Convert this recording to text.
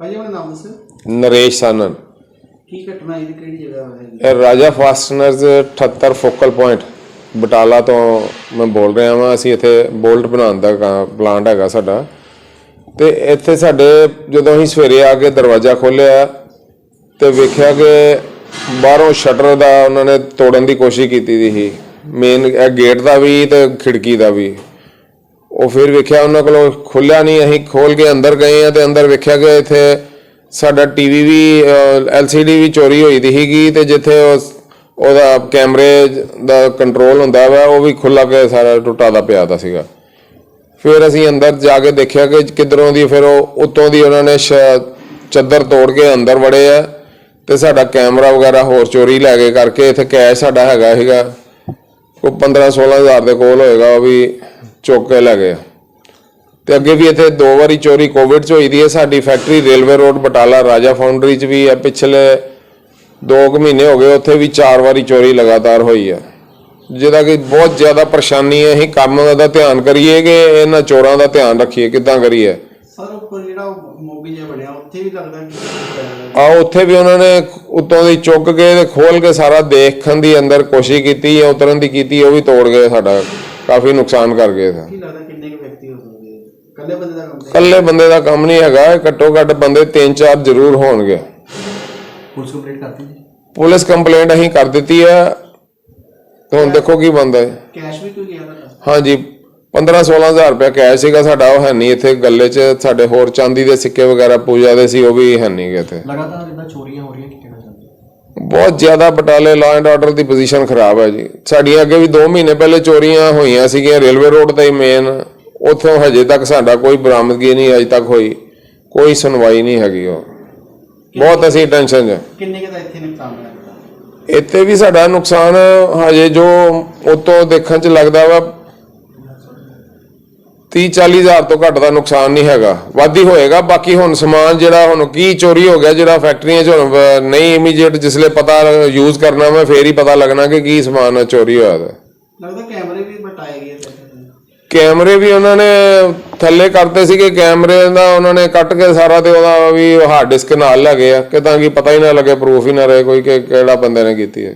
ਨਾਮ ਦੱਸੋ। ਨਰੇਸ਼ ਸਾਨਨ। ਕੀ ਘਟਨਾ ਇਹ ਕਿਹੜੀ ਜਗ੍ਹਾ ਹੋਈ ਇਹ ਰਾਜਾ ਫਾਸਟਨਰਸ 78 ਫੋਕਲ ਪੁਆਇੰਟ ਬਟਾਲਾ ਤੋਂ ਮੈਂ ਬੋਲ ਰਿਹਾ ਹਾਂ ਅਸੀਂ ਇੱਥੇ ਬੋਲਟ ਬਣਾਉਣ ਦਾ ਪਲਾਂਟ ਹੈਗਾ ਸਾਡਾ। ਤੇ ਇੱਥੇ ਸਾਡੇ ਜਦੋਂ ਅਸੀਂ ਸਵੇਰੇ ਆ ਕੇ ਦਰਵਾਜ਼ਾ ਖੋਲ੍ਹਿਆ ਤੇ ਵੇਖਿਆ ਕਿ ਬਾਹਰੋਂ ਸ਼ਟਰ ਦਾ ਉਹਨਾਂ ਨੇ ਤੋੜਨ ਦੀ ਕੋਸ਼ਿਸ਼ ਕੀਤੀ ਦੀ ਸੀ। ਮੇਨ ਇਹ ਗੇਟ ਦਾ ਵੀ ਤੇ ਖਿੜਕੀ ਦਾ ਵੀ। ਉਹ ਫਿਰ ਵੇਖਿਆ ਉਹਨਾਂ ਕੋਲੋਂ ਖੁੱਲਿਆ ਨਹੀਂ, ਅਸੀਂ ਖੋਲ ਕੇ ਅੰਦਰ ਗਏ ਆ ਤੇ ਅੰਦਰ ਵੇਖਿਆ ਕਿ ਇੱਥੇ ਸਾਡਾ ਟੀਵੀ ਵੀ ਐਲਸੀਡੀ ਵੀ ਚੋਰੀ ਹੋਈ ਦੀ ਸੀਗੀ ਤੇ ਜਿੱਥੇ ਉਸ, ਉਹਦਾ ਕੈਮਰੇ ਦਾ ਕੰਟਰੋਲ ਹੁੰਦਾ ਵਾ, ਉਹ ਵੀ ਖੁੱਲਾ ਕੇ ਸਾਰਾ ਟੁੱਟਾ ਦਾ ਪਿਆ ਦਾ ਸੀਗਾ। ਫਿਰ ਅਸੀਂ ਅੰਦਰ ਜਾ ਕੇ ਦੇਖਿਆ ਕਿ ਕਿੱਧਰੋਂ ਦੀ, ਫਿਰ ਉਹ ਉੱਤੋਂ ਦੀ ਉਹਨਾਂ ਨੇ ਸ਼- ਚੱਦਰ ਤੋੜ ਕੇ ਅੰਦਰ ਵੜੇ ਆ ਤੇ ਸਾਡਾ ਕੈਮਰਾ ਵਗੈਰਾ ਹੋਰ ਚੋਰੀ ਲੈ ਗਏ ਕਰਕੇ ਇੱਥੇ ਕੈਸ਼ ਸਾਡਾ ਹੈਗਾ ਸੀਗਾ। ਕੋਈ 15 16000 ਦੇ ਕੋਲ ਹੋਏਗਾ, ਉਹ ਵੀ ਚੁੱਕ ਕੇ ਲੈ ਗਏ। ਤੇ ਅੱਗੇ ਵੀ ਇੱਥੇ ਦੋ ਵਾਰੀ ਚੋਰੀ ਕੋਵਿਡ ਚ ਹੋਈ ਦੀ ਹੈ। ਸਾਡੀ ਫੈਕਟਰੀ ਰੇਲਵੇ ਰੋਡ ਬਟਾਲਾ ਰਾਜਾ ਫਾਊਂਡਰੀ ਚ ਵੀ ਹੈ। ਪਿਛਲੇ 2 ਕੁ ਮਹੀਨੇ ਹੋ ਗਏ ਉੱਥੇ ਵੀ ਚਾਰ ਵਾਰੀ ਚੋਰੀ ਲਗਾਤਾਰ ਹੋਈ ਹੈ। ਜਿਹਦਾ ਕਿ ਬਹੁਤ ਜ਼ਿਆਦਾ ਪਰੇਸ਼ਾਨੀ ਹੈ। ਅਸੀਂ ਕੰਮ ਦਾ ਧਿਆਨ ਕਰੀਏ ਕਿ ਇਹਨਾਂ ਚੋਰਾਂ ਦਾ ਧਿਆਨ ਰੱਖੀਏ। ਕਿੱਦਾਂ ਕਰੀਏ? ਸਰ ਉੱਪਰ ਜਿਹੜਾ ਉਹ ਮੋਗੀ ਜਿਹਾ ਬਣਿਆ ਉੱਥੇ ਵੀ ਲੱਗਦਾ ਕਿ ਆ ਉੱਥੇ ਵੀ ਉਹਨਾਂ ਨੇ ਉੱਤੋਂ ਦੀ ਚੁੱਕ ਕੇ ਤੇ ਖੋਲ ਕੇ ਸਾਰਾ ਦੇਖਣ ਦੀ ਅੰਦਰ ਕੋਸ਼ਿਸ਼ ਕੀਤੀ ਹੈ ਉਤਰਨ ਦੀ ਕੀਤੀ ਉਹ ਵੀ ਤੋੜ ਗਏ ਸਾਡਾ। ਕਾਫੀ ਨੁਕਸਾਨ ਕਰ ਗਏ ਸੀ ਕੀ ਲੱਗਦਾ ਕਿੰਨੇ ਕੁ ਵਿਅਕਤੀ ਹੋ ਸਕਦੇ ਆ? ਇਕੱਲੇ ਬੰਦੇ ਦਾ ਕੰਮ ਹੈ ਇਕੱਲੇ ਬੰਦੇ ਦਾ ਕੰਮ ਨਹੀਂ ਹੈਗਾ ਇਹ ਘੱਟੋ ਘੱਟ ਬੰਦੇ ਤਿੰਨ ਚਾਰ ਜ਼ਰੂਰ ਹੋਣਗੇ। ਪੁਲਿਸ ਕੰਪਲੀਟ ਕਰਤੀ ਜੀ? ਪੁਲਿਸ ਕੰਪਲੇਂਟ ਅਸੀਂ ਕਰ ਦਿੱਤੀ ਹੈ ਤੇ ਹੁਣ ਦੇਖੋ ਕੀ ਬੰਦਾ ਹੈ। ਕੈਸ਼ ਵੀ ਕੋਈ ਗਿਆ ਹਾਂਜੀ 15 16000 ਰੁਪਏ ਕੈਸ਼ ਸੀਗਾ ਸਾਡਾ ਉਹ ਹੈ ਨਹੀਂ ਇੱਥੇ ਗੱਲੇ 'ਚ। ਸਾਡੇ ਹੋਰ ਚਾਂਦੀ ਦੇ ਸਿੱਕੇ ਵਗੈਰਾ ਪੂਜਾ ਦੇ ਸੀ ਉਹ ਵੀ ਹੈ ਨਹੀਂ ਗੇ ਇੱਥੇ। ਲਗਾਤਾਰ ਇਦਾਂ ਚੋਰੀਆਂ ਹੋ ਰਹੀਆਂ ਕੀ ਚਾਹੁੰਦੇ ਬਹੁਤ ਜ਼ਿਆਦਾ ਬਟਾਲੇ ਲਾਅ ਐਂਡ ਆਰਡਰ ਦੀ ਪੋਜੀਸ਼ਨ ਖਰਾਬ ਹੈ ਜੀ। ਸਾਡੀਆਂ ਅੱਗੇ ਵੀ 2 ਮਹੀਨੇ ਪਹਿਲੇ ਚੋਰੀਆਂ ਹੋਈਆਂ ਸੀਗੀਆਂ ਰੇਲਵੇ ਰੋਡ ਤੇ ਹੀ ਮੇਨ ਉੱਥੋਂ ਹਜੇ ਤੱਕ ਸਾਡਾ ਕੋਈ ਬਰਾਮਦਗੀ ਨਹੀਂ ਅਜੇ ਤੱਕ ਹੋਈ। ਕੋਈ ਸੁਣਵਾਈ ਨਹੀਂ ਹੈਗੀ ਉਹ। ਬਹੁਤ ਅਸੀਂ ਟੈਨਸ਼ਨ 'ਚ। ਕਿੰਨੇ ਕੁ ਦਾ ਇੱਥੇ ਨੁਕਸਾਨ ਲੱਗਦਾ ਇੱਥੇ ਵੀ ਸਾਡਾ ਨੁਕਸਾਨ ਹਜੇ ਜੋ ਉਤੋਂ ਦੇਖਣ 'ਚ ਲੱਗਦਾ ਵਾ 30 40 ਹਜ਼ਾਰ ਤੋਂ ਘੱਟ ਦਾ ਨੁਕਸਾਨ ਨਹੀਂ ਹੈਗਾ। ਵਾਧੀ ਹੋਏਗਾ। ਬਾਕੀ ਹੁਣ ਸਮਾਨ ਜਿਹੜਾ ਹੁਣ ਕੀ ਚੋਰੀ ਹੋ ਗਿਆ ਜਿਹੜਾ ਫੈਕਟਰੀਆਂ 'ਚ ਹੁਣ ਨਹੀਂ ਇਮੀਡੀਏਟ ਜਿਸਲੇ ਪਤਾ ਯੂਜ਼ ਕਰਨਾ ਵਾ ਫੇਰ ਹੀ ਪਤਾ ਲੱਗਣਾ ਕਿ ਕੀ ਸਮਾਨ ਚੋਰੀ ਹੋਇਆ ਲੱਗਦਾ ਕੈਮਰੇ ਵੀ ਬਟਾਏ ਗਏ ਕੈਮਰੇ ਵੀ ਉਹਨਾਂ ਨੇ ਥੱਲੇ ਕਰਤੇ ਸੀਗੇ। ਕੈਮਰੇ ਦਾ ਉਹਨਾਂ ਨੇ ਕੱਟ ਕੇ ਸਾਰਾ ਤੇ ਉਹਦਾ ਵੀ ਹਾਰਡ ਡਿਸਕ ਨਾਲ ਲੈ ਗਏ ਆ ਕਿ ਤਾਂ ਕਿ ਪਤਾ ਹੀ ਨਾ ਲੱਗੇ ਪ੍ਰੂਫ ਹੀ ਨਾ ਰਹੇ ਕੋਈ ਕਿ ਕਿਹੜਾ ਬੰਦੇ ਨੇ ਕੀਤੀ ਹੈ।